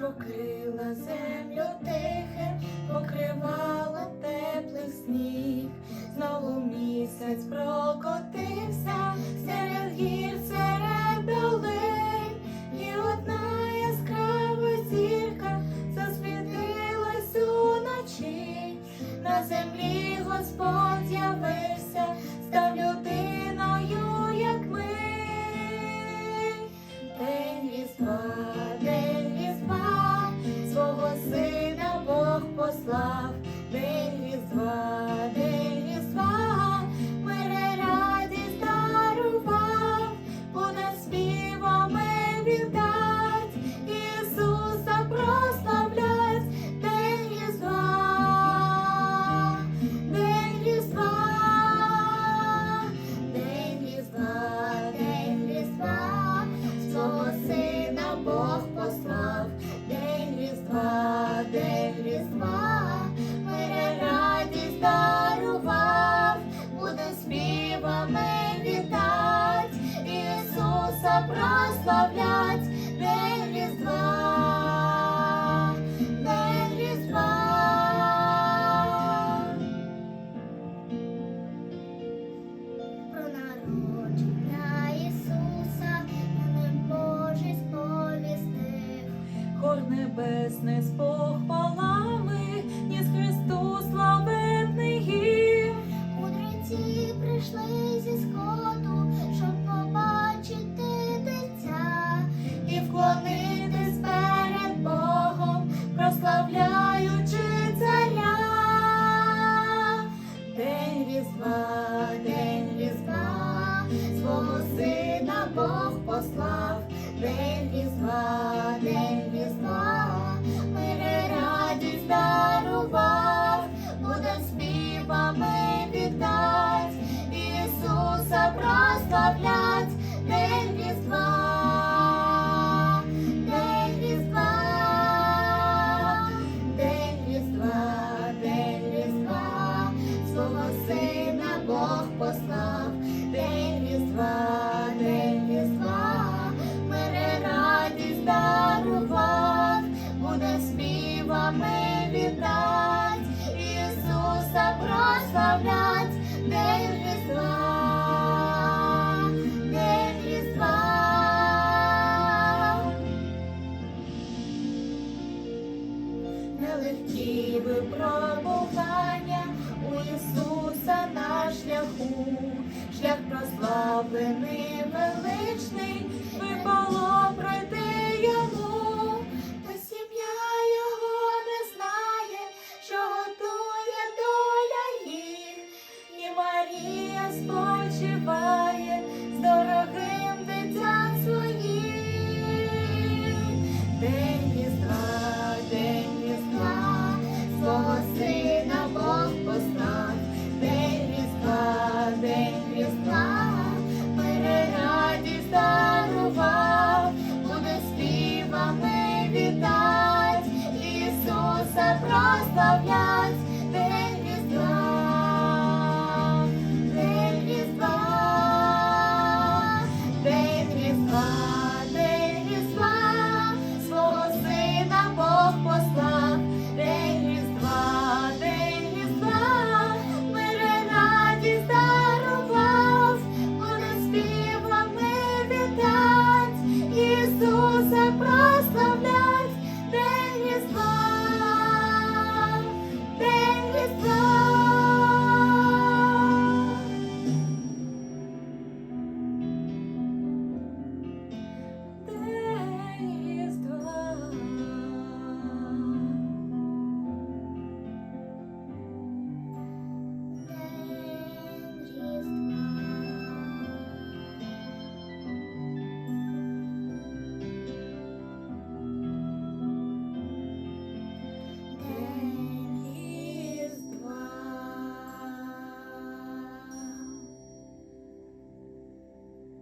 покрила землю тихим, покривало Бог небесний з похвалами, ніс Христу славетний гімн. Прийшли зі сходу, щоб побачити дитя. і вклонитись перед Богом, прославляючи царя. День різдва, день різдва, свого сина Бог послав, день різдва, мире радість дарував, буде співами вітать, Ісуса прославлять, різдва, день день різдва, свого сина Бог послав, співами вітать, Ісуса прославлять, день різдва, день різдва. Нелегкі випробування у Ісуса на шляху, шлях прославлений, величний,